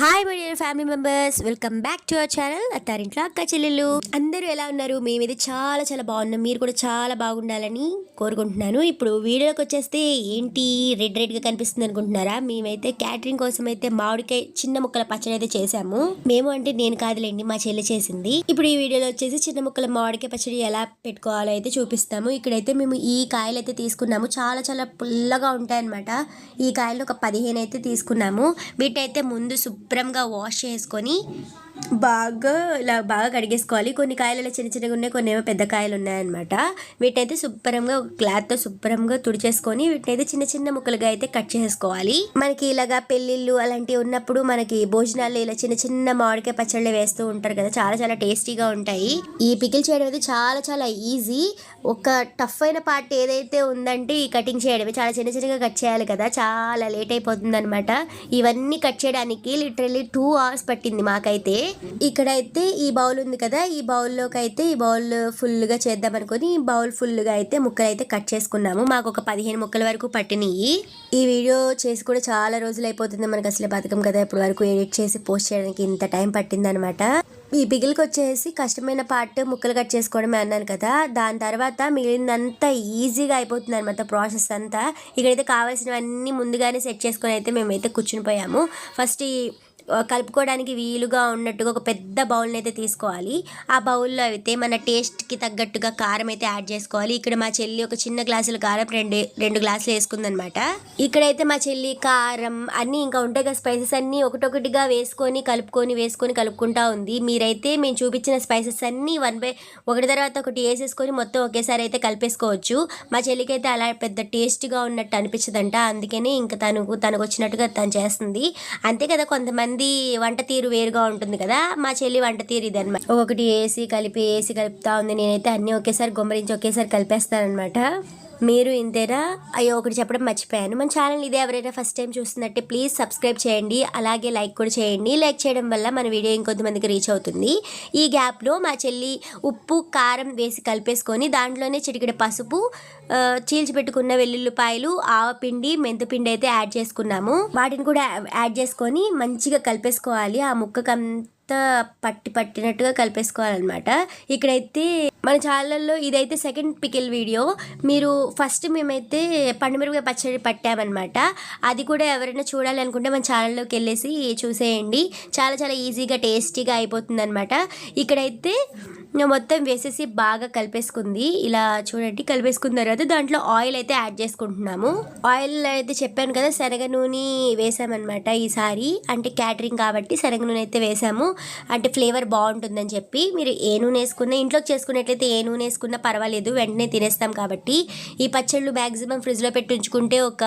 Hi my dear family members welcome back to our channel అత్తారింట్లో అక్క చెల్లెలు అందరూ ఎలా ఉన్నారు? మేమైతే చాలా చాలా బాగున్నాం. మీరు కూడా చాలా బాగుండాలని కోరుకుంటున్నాను. ఇప్పుడు వీడియోకి వచ్చేస్తే ఏంటి? రెడ్ రెడ్గా కనిపిస్తుంది అనుకుంటున్నారా? మేమైతే క్యాటరింగ్ కోసం అయితే మామిడికాయ చిన్న ముక్కల పచ్చడి అయితే చేసాము మేము అంటే నేను కాదులేండి మా చెల్లి చేసింది. ఇప్పుడు ఈ వీడియోలో వచ్చేసి చిన్న ముక్కల మామిడికాయ పచ్చడి ఎలా పెట్టుకోవాలో అయితే చూపిస్తాము. ఇక్కడైతే మేము ఈ కాయలు అయితే తీసుకున్నాము. చాలా చాలా పుల్లగా ఉంటాయన్నమాట. ఈ కాయలు ఒక పదిహేను అయితే తీసుకున్నాము. వీటైతే ముందు శుభ్రంగా వాష్ చేసుకొని బాగా ఇలా బాగా కడిగేసుకోవాలి. కొన్ని కాయలు ఇలా చిన్న చిన్నగా ఉన్నాయి కొన్ని ఏమో పెద్ద కాయలు ఉన్నాయన్నమాట. వీటైతే శుభ్రంగా క్లాత్తో శుభ్రంగా తుడిచేసుకొని వీటిని అయితే చిన్న చిన్న ముక్కలుగా అయితే కట్ చేసుకోవాలి. మనకి ఇలాగా పెళ్ళిళ్ళు అలాంటివి ఉన్నప్పుడు మనకి భోజనాల్లో ఇలా చిన్న చిన్న మామిడికాయ పచ్చళ్ళు వేస్తూ ఉంటారు కదా చాలా చాలా టేస్టీగా ఉంటాయి. ఈ పికిల్ చేయడం అయితే చాలా చాలా ఈజీ. ఒక టఫ్ అయిన పార్ట్ ఏదైతే ఉందంటే ఈ కటింగ్ చేయడమే. చాలా చిన్న చిన్నగా కట్ చేయాలి కదా చాలా లేట్ అయిపోతుంది అనమాట ఇవన్నీ కట్ చేయడానికి లిటరలీ టూ అవర్స్ పట్టింది మాకైతే. ఇక్కడైతే ఈ బౌల్ ఉంది కదా ఈ బౌల్లోకి అయితే ఈ బౌల్ ఫుల్గా చేద్దాం అనుకుని ఈ బౌల్ ఫుల్గా అయితే ముక్కలు అయితే కట్ చేసుకున్నాము. మాకు ఒక పదిహేను ముక్కల వరకు పట్టినాయి. ఈ వీడియో చేసి కూడా చాలా రోజులు అయిపోతుంది మనకు అసలు బతకం కదా ఇప్పటి వరకు ఎడిట్ చేసి పోస్ట్ చేయడానికి ఇంత టైం పట్టిందనమాట. ఈ పిగిల్కి వచ్చేసి కష్టమైన పార్ట్ ముక్కలు కట్ చేసుకోవడమే అన్నాను కదా దాని తర్వాత మిగిలిందంతా ఈజీగా అయిపోతుంది అనమాట ప్రాసెస్ అంతా. ఇక్కడైతే కావాల్సినవన్నీ ముందుగానే సెట్ చేసుకొని అయితే మేమైతే కూర్చుని పోయాము. ఫస్ట్ ఈ కలుపుకోవడానికి వీలుగా ఉన్నట్టుగా ఒక పెద్ద బౌల్ని అయితే తీసుకోవాలి. ఆ బౌల్లో అయితే మన టేస్ట్కి తగ్గట్టుగా కారం అయితే యాడ్ చేసుకోవాలి. ఇక్కడ మా చెల్లి ఒక చిన్న గ్లాసుల కారం రెండు రెండు గ్లాసులు వేసుకుందనమాట. ఇక్కడైతే మా చెల్లి కారం అన్నీ ఇంకా ఉంటాయి కదా స్పైసెస్ అన్నీ ఒకటొకటిగా వేసుకొని కలుపుకొని వేసుకొని కలుపుకుంటా ఉంది. మీరైతే మేము చూపించిన స్పైసెస్ అన్నీ వన్ బై ఒకటి తర్వాత ఒకటి వేసేసుకొని మొత్తం ఒకేసారి అయితే కలిపేసుకోవచ్చు. మా చెల్లికి అయితే అలా పెద్ద టేస్ట్గా ఉన్నట్టు అనిపించదంట. అందుకనే ఇంకా తనకు తనకు వచ్చినట్టుగా తను చేస్తుంది. అంతే కదా కొంతమంది వంట తీరు వేరుగా ఉంటుంది కదా మా చెల్లి వంట తీరు ఇది అనమాట ఒకటి వేసి కలిపి వేసి కలుపుతా ఉంది నేనైతే అన్నీ ఒకేసారి గుమ్మరించి ఒకేసారి కలిపేస్తానమాట మీరు ఇంతేనా? అయ్యో ఒకటి చెప్పడం మర్చిపోయాను. మన ఛానల్ ఇదే ఎవరైనా ఫస్ట్ టైం చూస్తున్నట్టే ప్లీజ్ సబ్స్క్రైబ్ చేయండి. అలాగే లైక్ కూడా చేయండి. లైక్ చేయడం వల్ల మన వీడియో ఇంకొంతమందికి రీచ్ అవుతుంది. ఈ గ్యాప్లో మా చెల్లి ఉప్పు కారం వేసి కలిపేసుకొని దాంట్లోనే చిటికెడ పసుపు చీల్చిపెట్టుకున్న వెల్లుల్లిపాయలు ఆవపిండి మెంతిపిండి అయితే యాడ్ చేసుకున్నాము. వాటిని కూడా యాడ్ చేసుకొని మంచిగా కలిపేసుకోవాలి. ఆ ముక్కకంతా పట్టి పట్టినట్టుగా కలిపేసుకోవాలన్నమాట. ఇక్కడైతే మన ఛానల్లో ఇదైతే సెకండ్ పికిల్ వీడియో మీరు ఫస్ట్ మేమైతే పండుమిరపకాయ పచ్చడి పట్టామన్నమాట. అది కూడా ఎవరైనా చూడాలి అనుకుంటే మన ఛానల్లోకి వెళ్ళేసి చూసేయండి. చాలా చాలా ఈజీగా టేస్టీగా అయిపోతుంది అనమాట ఇక్కడైతే మొత్తం వేసేసి బాగా కలిపేసుకుంది. ఇలా చూడండి కలిపేసుకున్న తర్వాత దాంట్లో ఆయిల్ అయితే యాడ్ చేసుకుంటున్నాము. ఆయిల్ అయితే చెప్పాను కదా శనగ నూనె వేసామన్నమాట ఈసారి అంటే క్యాటరింగ్ కాబట్టి శనగ నూనె అయితే వేసాము. అంటే ఫ్లేవర్ బాగుంటుందని చెప్పి. మీరు ఏ నూనె వేసుకున్నా ఇంట్లోకి చేసుకున్నట్లయితే ఏ నూనె వేసుకున్నా పర్వాలేదు. వెంటనే తినేస్తాం కాబట్టి. ఈ పచ్చళ్ళు మ్యాక్సిమం ఫ్రిడ్జ్లో పెట్టి ఉంచుకుంటే ఒక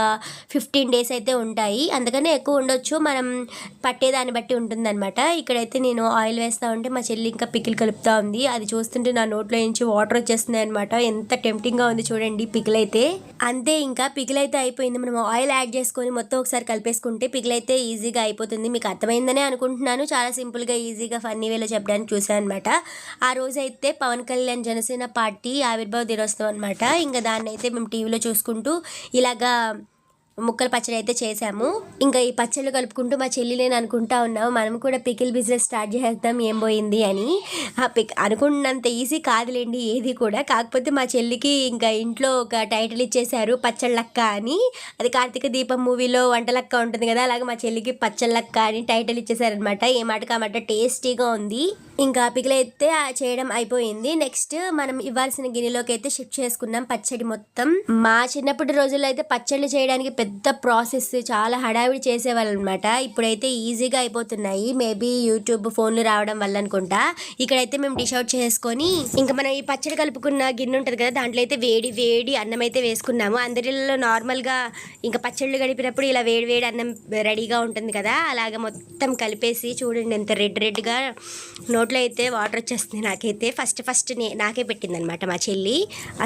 ఫిఫ్టీన్ డేస్ అయితే ఉంటాయి. అందుకనే ఎక్కువ ఉండొచ్చు. మనం పట్టేదాన్ని బట్టి ఉంటుందన్నమాట. ఇక్కడైతే నేను ఆయిల్ వేస్తా ఉంటే మా చెల్లి ఇంకా పికిల్ కలుపుతా ఉంది. అది చూస్తుంటే నా నోట్లో నుంచి వాటర్ వచ్చేస్తున్నాయి అనమాట ఎంత టెంప్టింగ్గా ఉంది చూడండి పికిల్ అయితే అంతే ఇంకా పికిల్ అయితే అయిపోయింది. మనం ఆయిల్ యాడ్ చేసుకొని మొత్తం ఒకసారి కలిపేసుకుంటే పికిల్ అయితే ఈజీగా అయిపోతుంది. మీకు అర్థమైందనే అనుకుంటున్నాను. చాలా సింపుల్గా ఈజీగా ఫన్నీ వేలో చెప్పడానికి చూసాను అనమాట ఆ రోజు అయితే పవన్ కళ్యాణ్ జనసేన పార్టీ ఆవిర్భావ దినోత్సవం అనమాట ఇంకా దాన్ని అయితే మేము టీవీలో చూసుకుంటూ ఇలాగా ముక్కల పచ్చడి అయితే చేసాము ఇంకా ఈ పచ్చళ్ళు కలుపుకుంటూ మా చెల్లి నేను అనుకుంటా ఉన్నాము మనం కూడా పికిల్ బిజినెస్ స్టార్ట్ చేద్దాం ఏం పోయింది అని. ఆ పిక్ అనుకున్నంత ఈజీ కాదులేండి ఏది కూడా. కాకపోతే మా చెల్లికి ఇంకా ఇంట్లో ఒక టైటిల్ ఇచ్చేశారు పచ్చళ్ళక్క అని. అది కార్తీక దీపం మూవీలో వంటలక్క ఉంటుంది కదా అలాగే మా చెల్లికి పచ్చళ్ళక్క అని టైటిల్ ఇచ్చేసారనమాట ఏ మాట కామాట టేస్టీగా ఉంది. ఇంకా పికిల్ అయితే చేయడం అయిపోయింది. నెక్స్ట్ మనం ఇవ్వాల్సిన గిన్నెలోకి అయితే షిఫ్ట్ చేసుకున్నాం పచ్చడి మొత్తం. మా చిన్నప్పటి రోజుల్లో అయితే పచ్చళ్ళు చేయడానికి పెద్ద ప్రాసెస్ చాలా హడావిడి చేసేవాళ్ళు అనమాట ఇప్పుడైతే ఈజీగా అయిపోతున్నాయి. మేబీ యూట్యూబ్ ఫోన్లు రావడం వల్ల అనుకుంటా. ఇక్కడైతే మేము డిష్ అవుట్ చేసుకొని ఇంకా మనం ఈ పచ్చడి కలుపుకున్న గిన్నె ఉంటుంది కదా దాంట్లో అయితే వేడి వేడి అన్నం అయితే వేసుకున్నాము. అందరిలో నార్మల్గా ఇంకా పచ్చళ్ళు గడిపినప్పుడు ఇలా వేడి వేడి అన్నం రెడీగా ఉంటుంది కదా అలాగ మొత్తం కలిపేసి చూడండి ఎంత రెడ్ రెడ్గా నోట్లో అయితే వాటర్ వచ్చేస్తుంది నాకైతే. ఫస్ట్ ఫస్ట్ నే నాకే పెట్టింది అనమాట మా చెల్లి.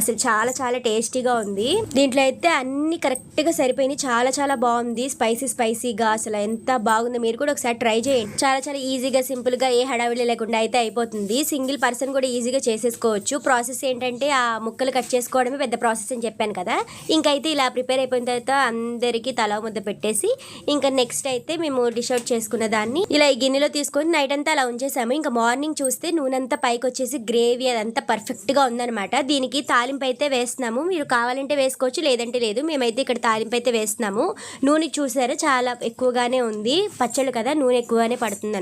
అసలు చాలా చాలా టేస్టీగా ఉంది. దీంట్లో అయితే అన్నీ కరెక్ట్గా సరిపోయింది అయిపోయింది చాలా చాలా బాగుంది. స్పైసీ స్పైసీగా అసలు ఎంత బాగుందో మీరు కూడా ఒకసారి ట్రై చేయండి. చాలా చాలా ఈజీగా సింపుల్గా ఏ హడావిడి లేకుండా అయితే అయిపోతుంది. సింగిల్ పర్సన్ కూడా ఈజీగా చేసేసుకోవచ్చు. ప్రాసెస్ ఏంటంటే ఆ ముక్కలు కట్ చేసుకోవడమే పెద్ద ప్రాసెస్ అని చెప్పాను కదా. ఇంకైతే ఇలా ప్రిపేర్ అయిపోయిన తర్వాత అందరికీ తల ముద్ద పెట్టేసి ఇంకా నెక్స్ట్ అయితే మేము డిష్ అవుట్ చేసుకున్న దాన్ని ఇలా ఈ గిన్నెలో తీసుకొని నైట్ అంతా అలా ఉంచేసాము. ఇంకా మార్నింగ్ చూస్తే నూనె అంతా పైకి వచ్చేసి గ్రేవీ అదంతా పర్ఫెక్ట్గా ఉందన్నమాట. దీనికి తాలింపు అయితే వేస్తున్నాము. మీరు కావాలంటే వేసుకోవచ్చు లేదంటే లేదు. మేమైతే ఇక్కడ తాలింపు అయితే వేస్తున్నాము. నూనె చూసారా? చాలా ఎక్కువగానే ఉంది. పచ్చళ్ళు కదా నూనె ఎక్కువగానే పడుతుంది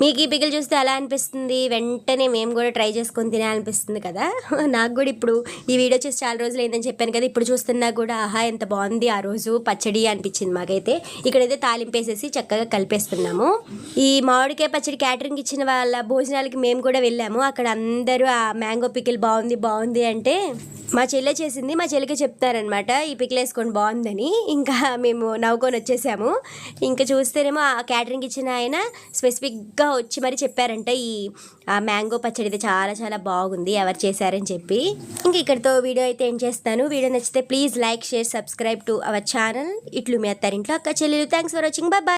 మీకు ఈ పికిల్ చూస్తే ఎలా అనిపిస్తుంది? వెంటనే మేము కూడా ట్రై చేసుకొని తినాలనిపిస్తుంది కదా. నాకు కూడా ఇప్పుడు ఈ వీడియో చూసి చాలా రోజులు అయిందని చెప్పాను కదా. ఇప్పుడు చూస్తున్నా కూడా ఆహా ఎంత బాగుంది ఆ రోజు పచ్చడి అనిపించింది మాకైతే. ఇక్కడైతే తాలింపేసేసి చక్కగా కలిపేస్తున్నాము. ఈ మామిడికాయ పచ్చడి క్యాటరింగ్ ఇచ్చిన వాళ్ళ భోజనాలకి మేము కూడా వెళ్ళాము. అక్కడ అందరూ ఆ మ్యాంగో పికిల్ బాగుంది బాగుంది అంటే మా చెల్లె చేసింది మా చెల్లికి చెప్తారనమాట ఈ పిక్లు వేసుకొని బాగుందని. ఇంకా మేము నవ్వుకొని వచ్చేసాము. ఇంకా చూస్తేనేమో ఆ క్యాటరింగ్ ఇచ్చిన ఆయన స్పెసిఫిక్గా వచ్చి మరి చెప్పారంట ఈ ఆ మ్యాంగో పచ్చడి అయితే చాలా చాలా బాగుంది ఎవరు చేశారని చెప్పి. ఇంక ఇక్కడితో వీడియో అయితే ఏం చేస్తాను. వీడియో నచ్చితే please like share subscribe to our channel. ఇట్లు మీ అత్తారింట్లో అక్క చెల్లెలు. Thanks for watching bye